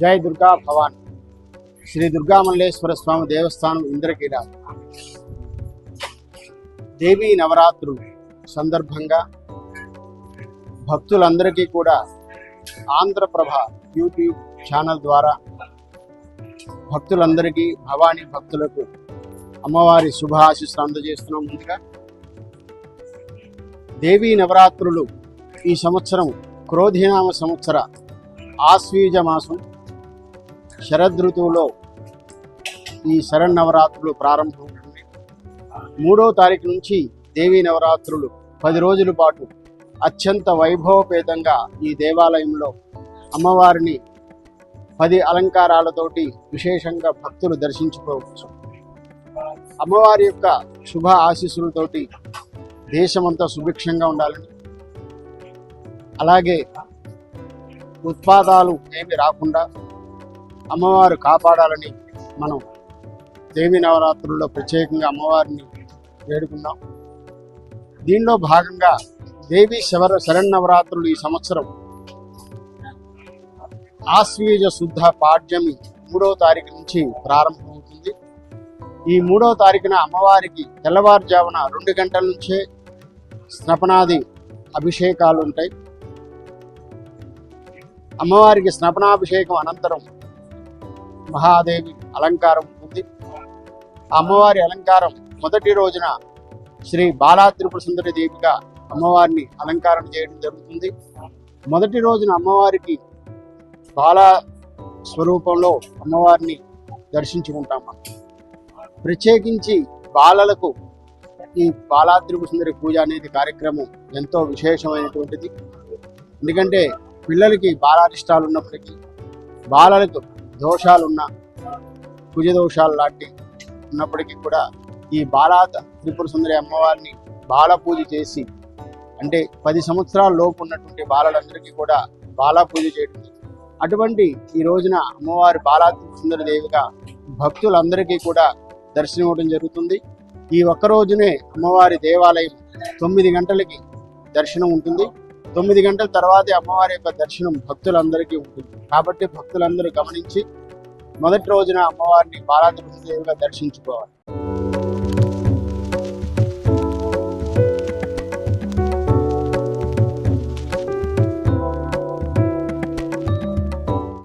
జై దుర్గా భవాన్. శ్రీ దుర్గామల్లేశ్వర స్వామి దేవస్థానం ఇంద్రకీల దేవీ నవరాత్రులు సందర్భంగా భక్తులందరికీ కూడా ఆంధ్రప్రభ యూట్యూబ్ ఛానల్ ద్వారా భక్తులందరికీ భవానీ భక్తులకు అమ్మవారి శుభాశిస్సులు అందజేస్తున్నాం ముందుగా. దేవీ నవరాత్రులు ఈ సంవత్సరం క్రోధినామ సంవత్సర ఆశ్వీజ మాసం. శరదృతువులో ఈ శరన్నవరాత్రులు ప్రారంభమవుతుంది మూడో తారీఖు నుంచి దేవీ నవరాత్రులు పది రోజుల పాటు అత్యంత వైభవపేతంగా ఈ దేవాలయంలో అమ్మవారిని పది అలంకారాలతోటి విశేషంగా భక్తులు దర్శించుకోవచ్చు. అమ్మవారి యొక్క శుభ ఆశీస్సులతోటి దేశమంతా సుభిక్షంగా ఉండాలని. అలాగే ఉత్పాదాలు ఏమి రాకుండా అమ్మవారు కాపాడాలని మనం దేవి నవరాత్రుల్లో ప్రత్యేకంగా అమ్మవారిని వేడుకున్నాం దీనిలో భాగంగా దేవి శవర శరన్నవరాత్రులు ఈ సంవత్సరం ఆశ్వీజ శుద్ధ పాడ్యమి మూడవ తారీఖు నుంచి ప్రారంభమవుతుంది. ఈ మూడవ తారీఖున అమ్మవారికి తెల్లవారుజామున రెండు గంటల నుంచే స్నపనాది అభిషేకాలు ఉంటాయి. అమ్మవారికి స్నపనాభిషేకం అనంతరం మహాదేవి అలంకారం ఉంది. అమ్మవారి అలంకారం మొదటి రోజున శ్రీ బాలా త్రిపుర సుందరి దేవిగా అమ్మవారిని అలంకారం చేయడం జరుగుతుంది. మొదటి రోజున అమ్మవారికి బాలా స్వరూపంలో అమ్మవారిని దర్శించుకుంటాం మనం. ప్రత్యేకించి బాలలకు ఈ బాలాద్రిపు సుందరి పూజ అనేది కార్యక్రమం ఎంతో విశేషమైనటువంటిది. ఎందుకంటే పిల్లలకి బాలారిష్టాలు ఉన్నప్పటికీ బాలలకు దోషాలున్న కుజ దోషాలు లాంటి ఉన్నప్పటికీ కూడా ఈ బాలాత త్రిపుర సుందరి అమ్మవారిని బాల పూజ చేసి అంటే పది సంవత్సరాల లోపు ఉన్నటువంటి బాలలందరికీ కూడా బాల పూజ చేయడం అటువంటి ఈ రోజున అమ్మవారి బాలా సుందర దేవిగా భక్తులందరికీ కూడా దర్శనం ఇవ్వడం జరుగుతుంది. ఈ ఒక్క రోజునే అమ్మవారి దేవాలయం తొమ్మిది గంటలకి దర్శనం ఉంటుంది. తొమ్మిది గంటల తర్వాతే అమ్మవారి యొక్క దర్శనం భక్తులందరికీ ఉంటుంది. కాబట్టి భక్తులందరూ గమనించి మొదటి రోజున అమ్మవారిని బాలాత్రిపుర దేవిగా దర్శించుకోవాలి.